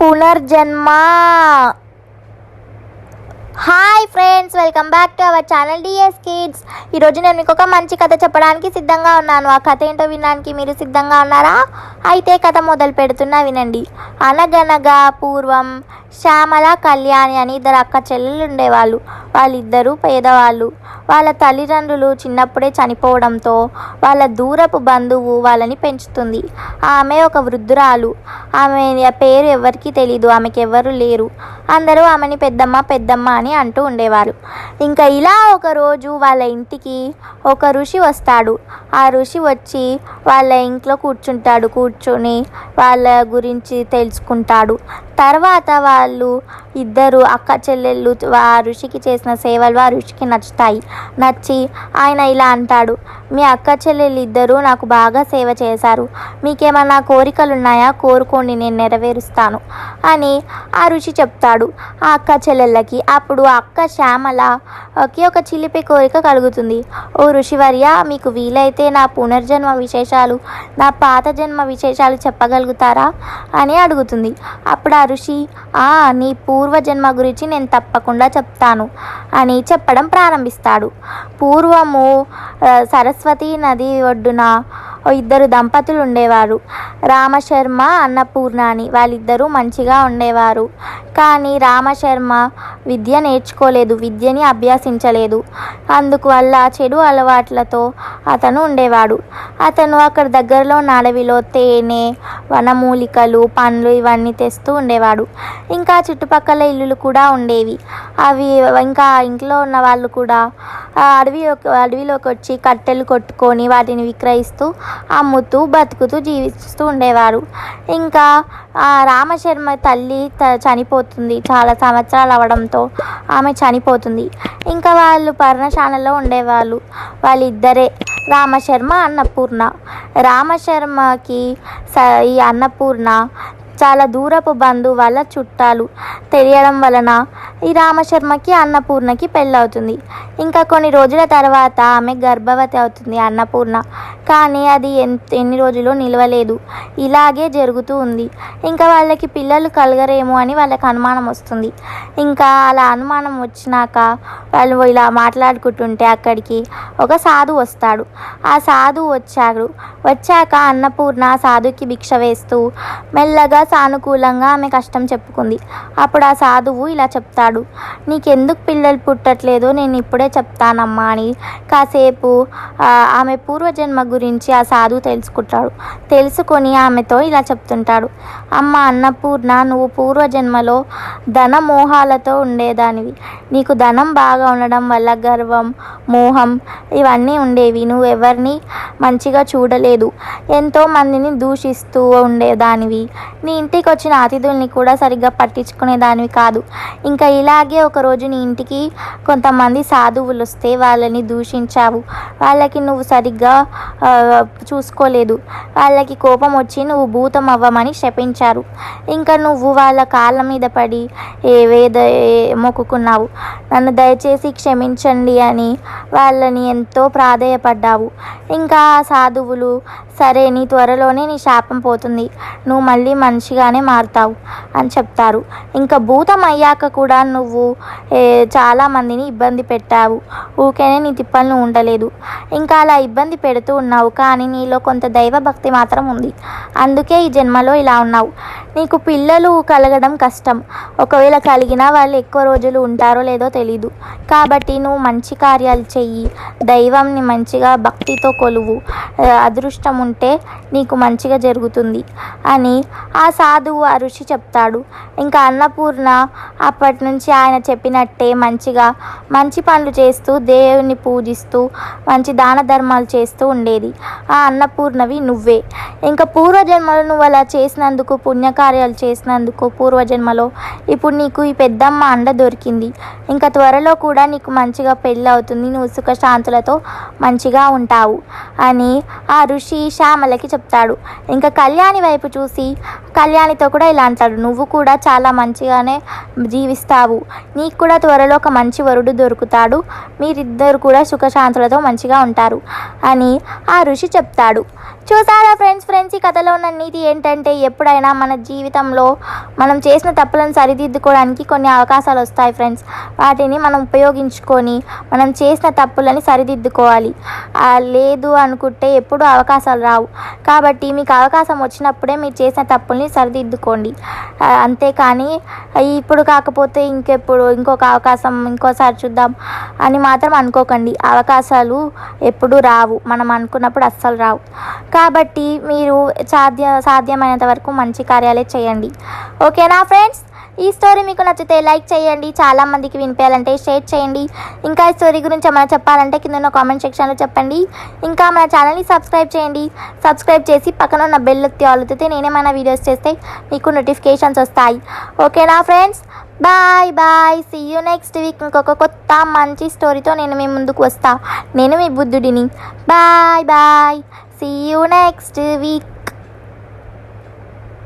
పునర్జన్మ. Hi friends welcome back to our channel D S kids ఈరోజు నేను మీకు ఒక మంచి కథ చెప్పడానికి సిద్ధంగా ఉన్నాను. ఆ కథ ఏంటో వినడానికి మీరు సిద్ధంగా ఉన్నారా? అయితే కథ మొదలు పెడుతున్నా వినండి. అనగనగా పూర్వం శ్యామల కళ్యాణి అని ఇద్దరు అక్క చెల్లెలు ఉండేవాళ్ళు. వాళ్ళిద్దరూ పేదవాళ్ళు. వాళ్ళ తల్లిదండ్రులు చిన్నప్పుడే చనిపోవడంతో వాళ్ళ దూరపు బంధువు వాళ్ళని పెంచుతుంది. ఆమె ఒక వృద్ధురాలు. ఆమె పేరు ఎవరికీ తెలీదు. ఆమెకి ఎవరు లేరు. అందరూ ఆమెని పెద్దమ్మ పెద్దమ్మ అని అంటూ ఉండేవారు. ఇంకా ఇలా ఒకరోజు వాళ్ళ ఇంటికి ఒక ఋషి వస్తాడు. ఆ ఋషి వచ్చి వాళ్ళ ఇంట్లో కూర్చుంటాడు. కూర్చొని వాళ్ళ గురించి తెలుసుకుంటాడు. తర్వాత వాళ్ళు ఇద్దరు అక్క చెల్లెళ్ళు ఆ ఋషికి చేసిన సేవలు ఆ ఋషికి నచ్చుతాయి. నచ్చి ఆయన ఇలా అంటాడు మీ అక్క చెల్లెళ్ళు ఇద్దరు నాకు బాగా సేవ చేశారు. మీకేమన్నా కోరికలు ఉన్నాయా కోరుకోండి నేను నెరవేరుస్తాను అని ఆ ఋషి చెప్తాడు. ఆ అక్క చెల్లెళ్ళకి అప్పుడు ఆ అక్క శ్యామలకి ఒక చిలిపి కోరిక కలుగుతుంది. ఓ ఋషివర్య మీకు వీలైతే నా పునర్జన్మ విశేషాలు నా పాత జన్మ విశేషాలు చెప్పగలుగుతారా? అని అడుగుతుంది. అప్పుడు ఆ ఋషి ఆ నీ పూర్వజన్మ గురించి నేను తప్పకుండా చెప్తాను అని చెప్పడం ప్రారంభిస్తాడు. పూర్వము సరస్వతీ సరస్వతి నది ఒడ్డున ఇద్దరు దంపతులు ఉండేవారు రామశర్మ అన్నపూర్ణ అని వాళ్ళిద్దరూ మంచిగా ఉండేవారు. కానీ రామశర్మ విద్య నేర్చుకోలేదు విద్యని అభ్యసించలేదు. అందువల్ల చెడు అలవాట్లతో అతను ఉండేవాడు. అతను అక్కడ దగ్గరలో ఉన్న అడవిలో తేనె వనమూలికలు పండ్లు ఇవన్నీ తెస్తూ ఉండేవాడు. ఇంకా చుట్టుపక్కల ఇల్లులు కూడా ఉండేవి. అవి ఇంకా ఇంట్లో ఉన్న వాళ్ళు కూడా అడవి అడవిలోకి వచ్చి కట్టెలు కొట్టుకొని వాటిని విక్రయిస్తూ అమ్ముతూ బతుకుతూ జీవిస్తూ ఉండేవారు. ఇంకా రామశర్మ తల్లి త చనిపోతుంది చాలా సంవత్సరాలు అవడంతో ఆమె చనిపోతుంది. ఇంకా వాళ్ళు పర్ణశాలలో ఉండేవాళ్ళు. వాళ్ళిద్దరే రామశర్మ అన్నపూర్ణ. రామశర్మకి స ఈ అన్నపూర్ణ చాలా దూరపు బంధువు వాళ్ళ చుట్టాలు తెలియడం వలన ఈ రామశర్మకి అన్నపూర్ణకి పెళ్ళవుతుంది. ఇంకా కొన్ని రోజుల తర్వాత ఆమె గర్భవతి అవుతుంది అన్నపూర్ణ. కానీ అది ఎంత ఎన్ని రోజులు నిలవలేదు. ఇలాగే జరుగుతూ ఉంది. ఇంకా వాళ్ళకి పిల్లలు కలగరేమో అని వాళ్ళకి అనుమానం వస్తుంది. ఇంకా అలా అనుమానం వచ్చినాక వాళ్ళు ఇలా మాట్లాడుకుంటుంటే అక్కడికి ఒక సాధు వస్తాడు. ఆ సాధు వచ్చాడు. వచ్చాక అన్నపూర్ణ సాధుకి భిక్ష వేస్తూ మెల్లగా సానుకూలంగా ఆమె కష్టం చెప్పుకుంది. అప్పుడు ఆ సాధువు ఇలా చెప్తాడు నీకెందుకు పిల్లలు పుట్టట్లేదో నేను ఇప్పుడే చెప్తానమ్మా అని. కాసేపు ఆమె పూర్వజన్మ గురించి ఆ సాధువు తెలుసుకుంటాడు. తెలుసుకొని ఆమెతో ఇలా చెప్తుంటాడు అమ్మ అన్నపూర్ణ నువ్వు పూర్వజన్మలో ధన మోహాలతో ఉండేదానివి. నీకు ధనం బాగా ఉండడం వల్ల గర్వం మోహం ఇవన్నీ ఉండేవి. నువ్వు ఎవరిని మంచిగా చూడలేదు. ఎంతో మందిని దూషిస్తూ ఉండేదానివి. నీ ఇంటికి వచ్చిన అతిథుల్ని కూడా సరిగ్గా పట్టించుకునేదానివి కాదు. ఇంకా ఇలాగే ఒకరోజు నీ ఇంటికి కొంతమంది సాధువులు వస్తే వాళ్ళని దూషించావు. వాళ్ళకి నువ్వు సరిగ్గా చూసుకోలేదు. వాళ్ళకి కోపం వచ్చి నువ్వు భూతం అవ్వమని శపించారు. ఇంకా నువ్వు వాళ్ళ కాళ్ళ మీద పడి ఏవేద మొక్కుకున్నావు. నన్ను దయచేసి క్షమించండి అని వాళ్ళని ఎంతో ప్రాధేయపడ్డావు. ఇంకా సాధువులు సరే నీ త్వరలోనే నీ శాపం పోతుంది. నువ్వు మళ్ళీ మనిషిగానే మారుతావు అని చెప్తారు. ఇంకా భూతం అయ్యాక కూడా నువ్వు చాలామందిని చాలా మందిని ఇబ్బంది పెట్టావు. ఊకేనే నీ తిప్పలను ఉండలేదు. ఇంకా అలా ఇబ్బంది పెడుతూ ఉన్నావు కానీ నీలో కొంత దైవభక్తి మాత్రం ఉంది. అందుకే ఈ జన్మలో ఇలా ఉన్నావు. నీకు పిల్లలు కలగడం కష్టం. ఒకవేళ కలిగినా వాళ్ళు ఎక్కువ రోజులు ఉంటారో లేదో తెలీదు. కాబట్టి నువ్వు మంచి కార్యాలు చెయ్యి. దైవంని మంచిగా భక్తితో కొలువు. అదృష్టం ఉంటే నీకు మంచిగా జరుగుతుంది అని ఆ సాధువు ఆ ఋషి చెప్తాడు. ఇంకా అన్నపూర్ణ అప్పటి నుంచి ఆయన చెప్పినట్టే మంచిగా మంచి పనులు చేస్తూ దేవుని పూజిస్తూ మంచి దాన ధర్మాలు చేస్తూ ఉండేది. ఆ అన్నపూర్ణవి నువ్వే. ఇంకా పూర్వజన్మలో నువ్వు అలా చేసినందుకు పుణ్యకార్యాలు చేసినందుకు పూర్వజన్మలో ఇప్పుడు నీకు ఈ పెద్దమ్మ అండ దొరికింది. ఇంకా త్వరలో కూడా నీకు మంచిగా పెళ్ళి అవుతుంది నువ్వు సుఖశాంతులతో మంచిగా ఉంటావు. అని ఆ ఋషి శ్యామలకి చెప్తాడు. ఇంకా కళ్యాణి వైపు చూసి కళ్యాణితో కూడా ఇలా అంటాడు నువ్వు కూడా చాలా మంచిగానే జీవిస్తావు. నీకు కూడా త్వరలో ఒక మంచి వరుడు దొరుకుతాడు. మీరిద్దరు కూడా సుఖశాంతులతో మంచిగా ఉంటారు అని ఆ ఋషి చెప్తాడు. చూసారా ఫ్రెండ్స్ ఫ్రెండ్స్ ఈ కథలో ఉన్న నీతి ఏంటంటే ఎప్పుడైనా మన జీవితంలో మనం చేసిన తప్పులను సరిదిద్దుకోవడానికి కొన్ని అవకాశాలు వస్తాయి ఫ్రెండ్స్. వాటిని మనం ఉపయోగించుకొని మనం చేసిన తప్పులని సరిదిద్దుకోవాలి. లేదు లేదు అనుకుంటే ఎప్పుడు అవకాశాలు రావు. కాబట్టి మీకు అవకాశం వచ్చినప్పుడే మీరు చేసిన తప్పుల్ని సరిదిద్దుకోండి. అంతేకాని ఇప్పుడు కాకపోతే ఇంకెప్పుడు ఇంకొక అవకాశం ఇంకోసారి చూద్దాం అని మాత్రం అనుకోకండి. అవకాశాలు ఎప్పుడు రావు. మనం అనుకున్నప్పుడు అస్సలు రావు. కాబట్టి మీరు సాధ్య సాధ్యమైనంత వరకు మంచి కార్యాలే చేయండి. ఓకేనా ఫ్రెండ్స్? ఈ స్టోరీ మీకు నచ్చితే లైక్ చేయండి. చాలా మందికి వినిపించాలంటే షేర్ చేయండి. ఇంకా ఈ స్టోరీ గురించి ఏమైనా చెప్పాలంటే కింద ఉన్న కామెంట్ సెక్షన్లో చెప్పండి. ఇంకా మన ఛానల్ని సబ్స్క్రైబ్ చేయండి. సబ్స్క్రైబ్ చేసి పక్కన ఉన్న బెల్ ఒత్తి నేనేమైనా వీడియోస్ చేస్తే మీకు నోటిఫికేషన్స్ వస్తాయి. ఓకేనా friends bye bye see you next week ఇంకొక కొత్త మంచి స్టోరీతో నేను మీ ముందుకు వస్తా. నేను మీ బుద్ధుడిని. Bye bye see you next week